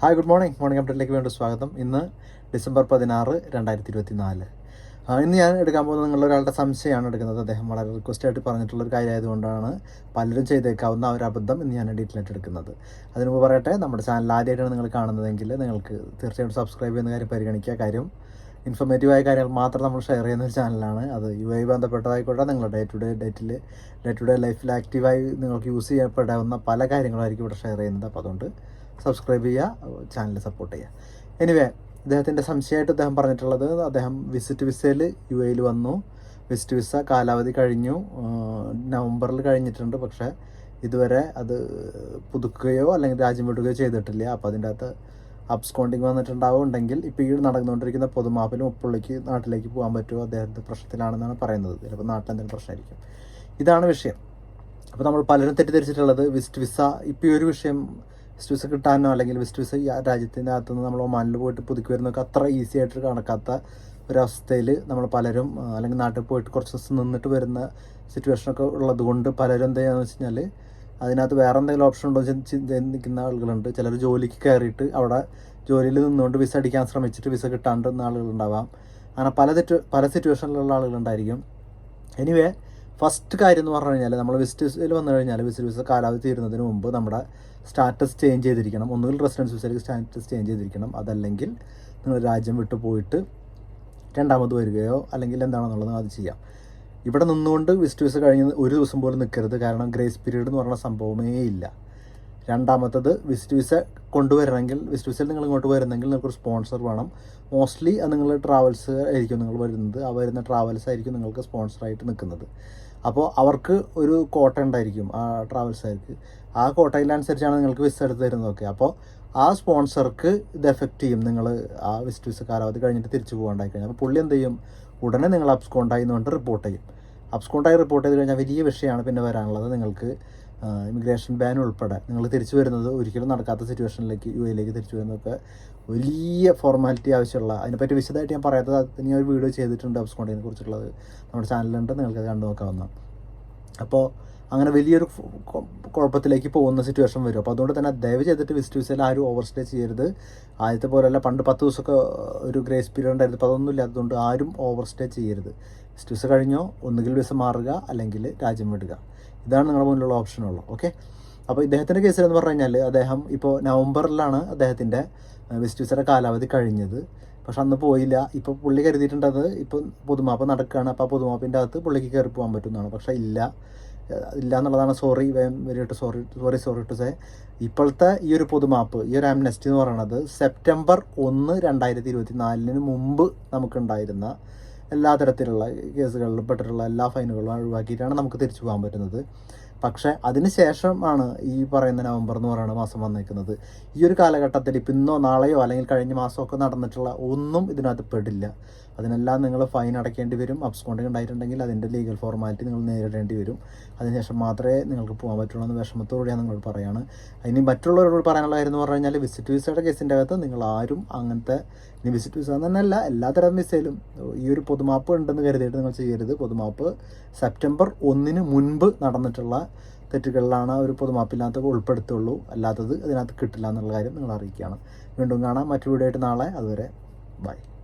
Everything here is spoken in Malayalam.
ഹായ് ഗുഡ് മോർണിംഗ് മോർണിംഗ് അപ്ഡേറ്റിലേക്ക് വീണ്ടും സ്വാഗതം. ഇന്ന് ഡിസംബർ പതിനാറ് രണ്ടായിരത്തി ഇരുപത്തി നാല് ഇന്ന് ഞാൻ എടുക്കാൻ പോകുന്നത് നിങ്ങളുടെ ഒരാളുടെ സംശയമാണ് എടുക്കുന്നത്. അദ്ദേഹം വളരെ റിക്വസ്റ്റ് ആയിട്ട് പറഞ്ഞിട്ടുള്ള ഒരു കാര്യമായതുകൊണ്ടാണ് പലരും ചെയ്തേക്കാവുന്ന ഒരു അബദ്ധം ഇന്ന് ഞാൻ ഡീറ്റെയിൽ ആയിട്ട് എടുക്കുന്നത്. അതിന് മുമ്പ് പറയട്ടെ നമ്മുടെ ചാനൽ ആദ്യമായിട്ടാണ് നിങ്ങൾ കാണുന്നതെങ്കിൽ നിങ്ങൾക്ക് തീർച്ചയായിട്ടും സബ്സ്ക്രൈബ് ചെയ്യുന്ന കാര്യം പരിഗണിക്കുക. കാര്യം ഇൻഫർമേറ്റീവായ കാര്യങ്ങൾ മാത്രം നമ്മൾ ഷെയർ ചെയ്യുന്ന ഒരു ചാനലാണ് അത് യു ഐ ബന്ധപ്പെട്ടതായിക്കോട്ടെ നിങ്ങളുടെ ഡേ ടു ഡേ ഡേറ്റിൽ ഡേ ടു ഡേ ലൈഫിൽ ആക്റ്റീവായി നിങ്ങൾക്ക് യൂസ് ചെയ്യപ്പെടാവുന്ന പല കാര്യങ്ങളായിരിക്കും ഇവിടെ ഷെയർ ചെയ്യുന്നത്. അപ്പോൾ അതുകൊണ്ട് സബ്സ്ക്രൈബ് ചെയ്യുക ചാനൽ സപ്പോർട്ട് ചെയ്യുക. എനിവേ അദ്ദേഹത്തിന്റെ സംശയമായിട്ട് അദ്ദേഹം പറഞ്ഞിട്ടുള്ളത് അദ്ദേഹം വിസിറ്റ് വിസയിൽ യു എയിൽ വന്നു. വിസിറ്റ് വിസ കാലാവധി കഴിഞ്ഞു. നവംബറിൽ കഴിഞ്ഞിട്ടുണ്ട്. പക്ഷേ ഇതുവരെ അത് പുതുക്കുകയോ അല്ലെങ്കിൽ രാജ്യം വിടുകയോ ചെയ്തിട്ടില്ല. അപ്പോൾ അതിന്റെ അകത്ത് അബ്സ്കോണ്ടിങ് വന്നിട്ടുണ്ടാവും ഉണ്ടെങ്കിൽ ഇപ്പോൾ ഈ നടന്നുകൊണ്ടിരിക്കുന്ന പൊതുമാപ്പിലും ഉപ്പുള്ളിക്ക് നാട്ടിലേക്ക് പോകാൻ പറ്റുമോ? അദ്ദേഹത്തെ പ്രശ്നത്തിലാണെന്നാണ് പറയുന്നത്. ചിലപ്പോൾ നാട്ടിൽ എന്തെങ്കിലും പ്രശ്നമായിരിക്കും. ഇതാണ് വിഷയം. അപ്പോൾ നമ്മൾ പലരും തെറ്റിദ്ധരിച്ചിട്ടുള്ളത് വിസ്റ്റ് വിസ. ഇപ്പോൾ ഈ ഒരു വിഷയം വിസ്റ്റ് വിസ കിട്ടാനോ അല്ലെങ്കിൽ വിസ്റ്റ് വിസ രാജ്യത്തിന്റെ അകത്തുനിന്ന് നമ്മൾ ഒമാനിൽ പോയിട്ട് പുതുക്കി വരുന്നൊക്കെ അത്ര ഈസി ആയിട്ട് കണക്കാത്ത ഒരവസ്ഥയിൽ നമ്മൾ പലരും അല്ലെങ്കിൽ നാട്ടിൽ പോയിട്ട് കുറച്ച് ദിവസം നിന്നിട്ട് വരുന്ന സിറ്റുവേഷനൊക്കെ ഉള്ളത് കൊണ്ട് പലരും എന്താ ചെയ്യുക വെച്ച് കഴിഞ്ഞാൽ അതിനകത്ത് വേറെ എന്തെങ്കിലും ഓപ്ഷൻ ഉണ്ടോ ചിന്തിക്കുന്ന ആളുകളുണ്ട്. ചിലർ ജോലിക്ക് കയറിയിട്ട് അവിടെ ജോലിയിൽ നിന്നുകൊണ്ട് വിസ അടിക്കാൻ ശ്രമിച്ചിട്ട് വിസ കിട്ടാണ്ടുന്ന ആളുകളുണ്ടാവാം. അങ്ങനെ പല തെറ്റ് പല സിറ്റുവേഷനിലുള്ള ആളുകളുണ്ടായിരിക്കും. എനിവേ ഫസ്റ്റ് കാര്യം എന്ന് പറഞ്ഞു കഴിഞ്ഞാൽ നമ്മൾ വിസിറ്റ് വിസയിൽ വന്നു കഴിഞ്ഞാൽ വിസിറ്റ് വിസ കാലാവധി തീരുന്നതിന് മുമ്പ് നമ്മുടെ സ്റ്റാറ്റസ് ചേഞ്ച് ചെയ്തിരിക്കണം. ഒന്നുകിൽ റെസിഡൻസ് വിസയിലേക്ക് സ്റ്റാറ്റസ് ചേഞ്ച് ചെയ്തിരിക്കണം. അതല്ലെങ്കിൽ നിങ്ങൾ രാജ്യം വിട്ടു പോയിട്ട് രണ്ടാമത് വരികയോ അല്ലെങ്കിൽ എന്താണെന്നുള്ളത് അത് ചെയ്യാം. ഇവിടെ നിന്നുകൊണ്ട് വിസിറ്റ് വിസ കഴിഞ്ഞ് ഒരു ദിവസം പോലും നിൽക്കരുത് കാരണം ഗ്രേസ് പീരീഡ് എന്ന് പറയുന്ന സംഭവമേ ഇല്ല. രണ്ടാമത്തത് വിസിറ്റ് വിസ കൊണ്ടുവരണമെങ്കിൽ വിസിറ്റ് വിസയിൽ നിങ്ങൾ ഇങ്ങോട്ട് വരുന്നെങ്കിൽ നിങ്ങൾക്ക് സ്പോൺസർ വേണം. മോസ്റ്റ്ലി അത് നിങ്ങൾ ട്രാവൽസ് ആയിരിക്കും നിങ്ങൾ വരുന്നത്. ആ വരുന്ന ട്രാവൽസ് ആയിരിക്കും നിങ്ങൾക്ക് സ്പോൺസറായിട്ട് നിൽക്കുന്നത്. അപ്പോൾ അവർക്ക് ഒരു കോട്ട ഉണ്ടായിരിക്കും ആ ട്രാവൽസുകാർക്ക് ആ കോട്ടയിലനുസരിച്ചാണ് നിങ്ങൾക്ക് വിസ എടുത്ത് തരുന്നതൊക്കെ അപ്പോൾ ആ സ്പോൺസർക്ക് ഇത് എഫക്റ്റ് ചെയ്യും നിങ്ങൾ ആ വിസിറ്റ് വിസ കാലാവധി കഴിഞ്ഞിട്ട് തിരിച്ചു പോകാണ്ടായി കഴിഞ്ഞാൽ. അപ്പോൾ പുള്ളി എന്ത് ചെയ്യും? ഉടനെ നിങ്ങൾ അബ്സ്കോണ്ടായി എന്ന് പറഞ്ഞിട്ട് റിപ്പോർട്ട് ചെയ്യും. അബ്സ്കോണ്ടായി റിപ്പോർട്ട് ചെയ്ത് കഴിഞ്ഞാൽ വലിയ വിഷയമാണ് പിന്നെ വരാനുള്ളത്. നിങ്ങൾക്ക് ഇമിഗ്രേഷൻ ബാൻ ഉൾപ്പെടെ നിങ്ങൾ തിരിച്ചു വരുന്നത് ഒരിക്കലും നടക്കാത്ത സിറ്റുവേഷനിലേക്ക് യു എയിലേക്ക് തിരിച്ചു വരുന്നതൊക്കെ വലിയ ഫോർമാലിറ്റി ആവശ്യമുള്ള അതിനെപ്പറ്റി വിശദമായിട്ട് ഞാൻ പറയാത്തത് ഞാൻ ഒരു വീഡിയോ ചെയ്തിട്ടുണ്ട് അബ്സ്കോണ്ടിനെ കുറിച്ചുള്ളത്. നമ്മുടെ ചാനലിലുണ്ട് നിങ്ങൾക്ക് കണ്ടു നോക്കാവുന്ന അപ്പോൾ അങ്ങനെ വലിയൊരു കുഴപ്പത്തിലേക്ക് പോകുന്ന സിറ്റുവേഷൻ വരും. അപ്പോൾ അതുകൊണ്ട് തന്നെ ദയവ് ചെയ്തിട്ട് വിസിറ്റ് വിസയിൽ ആരും ഓവർ സ്റ്റേ ചെയ്യരുത്. ആദ്യത്തെ പോലെയല്ല പണ്ട് പത്ത് ദിവസമൊക്കെ ഒരു ഗ്രേസ് പീരീഡ് ഉണ്ടായിരുന്നു. അപ്പോൾ അതൊന്നും ഇല്ലാത്തതുകൊണ്ട് ആരും ഓവർ സ്റ്റേ ചെയ്യരുത്. വിസിറ്റ് വിസ കഴിഞ്ഞോ ഒന്നുകിൽ വിസ മാറുക അല്ലെങ്കിൽ രാജ്യം വിടുക. ഇതാണ് നിങ്ങളുടെ മുന്നിലുള്ള ഓപ്ഷനുള്ളൂ ഓക്കെ അപ്പോൾ ഇദ്ദേഹത്തിന്റെ കേസിൽ എന്ന് പറഞ്ഞു കഴിഞ്ഞാൽ അദ്ദേഹം ഇപ്പോൾ നവംബറിലാണ് അദ്ദേഹത്തിന്റെ വിസിറ്റ് വിസയുടെ കാലാവധി കഴിഞ്ഞത്. പക്ഷെ അന്ന് പോയില്ല. ഇപ്പോൾ പുള്ളി കരുതിയിട്ടുണ്ടത് ഇപ്പോൾ പുതുമാപ്പ് നടക്കുകയാണ് അപ്പോൾ ആ പൊതുമാപ്പിന്റെ അകത്ത് പുള്ളിക്ക് കയറി പോകാൻ പറ്റുന്നതാണ്. പക്ഷേ ഇല്ല. ഇല്ല എന്നുള്ളതാണ് sorry very to sorry sorry sorry to say ഇപ്പോഴത്തെ ഈ ഒരു പൊതുമാപ്പ് ഈ ഒരു ആംനസ്റ്റി എന്ന് പറയുന്നത് സെപ്റ്റംബർ ഒന്ന് രണ്ടായിരത്തി ഇരുപത്തി നാലിന് മുമ്പ് നമുക്കുണ്ടായിരുന്ന എല്ലാ തരത്തിലുള്ള കേസുകളിലും പെട്ടിട്ടുള്ള എല്ലാ ഫൈനുകളും ഒഴിവാക്കിയിട്ടാണ് നമുക്ക് തിരിച്ചു പോകാൻ പറ്റുന്നത്. പക്ഷേ അതിന് ശേഷമാണ് ഈ പറയുന്ന നവംബർ എന്ന് പറയുന്ന മാസം വന്നിരിക്കുന്നത് ഈ ഒരു കാലഘട്ടത്തിൽ ഇപ്പം ഇന്നോ നാളെയോ അല്ലെങ്കിൽ കഴിഞ്ഞ മാസമൊക്കെ നടന്നിട്ടുള്ള ഒന്നും ഇതിനകത്ത് പെടില്ല. അതിനെല്ലാം നിങ്ങൾ ഫൈൻ അടയ്ക്കേണ്ടി വരും. അബ്സ്കോണ്ടിങ് ഉണ്ടായിട്ടുണ്ടെങ്കിൽ അതിന്റെ ലീഗൽ ഫോർമാലിറ്റി നിങ്ങൾ നേരിടേണ്ടി വരും. അതിനുശേഷം മാത്രമേ നിങ്ങൾക്ക് പോകാൻ പറ്റുള്ളൂ എന്ന് വിഷമത്തോടെ ഞാൻ നിങ്ങളോട് ഇനി മറ്റുള്ളവരോട് പറയാനുള്ള കാര്യം എന്ന് പറഞ്ഞു കഴിഞ്ഞാൽ വിസിറ്റ് വിസയുടെ കേസിന്റെ അകത്ത് നിങ്ങൾ ആരും അങ്ങനത്തെ ഇനി വിസിറ്റ് വിസ എന്നല്ല എല്ലാ തരം വിസയിലും ഈ ഒരു പൊതുമാപ്പ് ഉണ്ടെന്ന് കരുതിയിട്ട് നിങ്ങൾ ചെയ്യരുത്. പൊതുമാപ്പ് സെപ്റ്റംബർ ഒന്നിന് മുൻപ് നടന്നിട്ടുള്ള തെറ്റുകളിലാണ് ഒരു പൊതുമാപ്പിനകത്ത് ഉൾപ്പെടുത്തുള്ളൂ. അല്ലാത്തത് അതിനകത്ത് കിട്ടില്ല എന്നുള്ള കാര്യം നിങ്ങൾ അറിയിക്കുകയാണ്. വീണ്ടും കാണാം. മറ്റു വീഡിയോ ആയിട്ട് നാളെ. അതുവരെ ബൈ.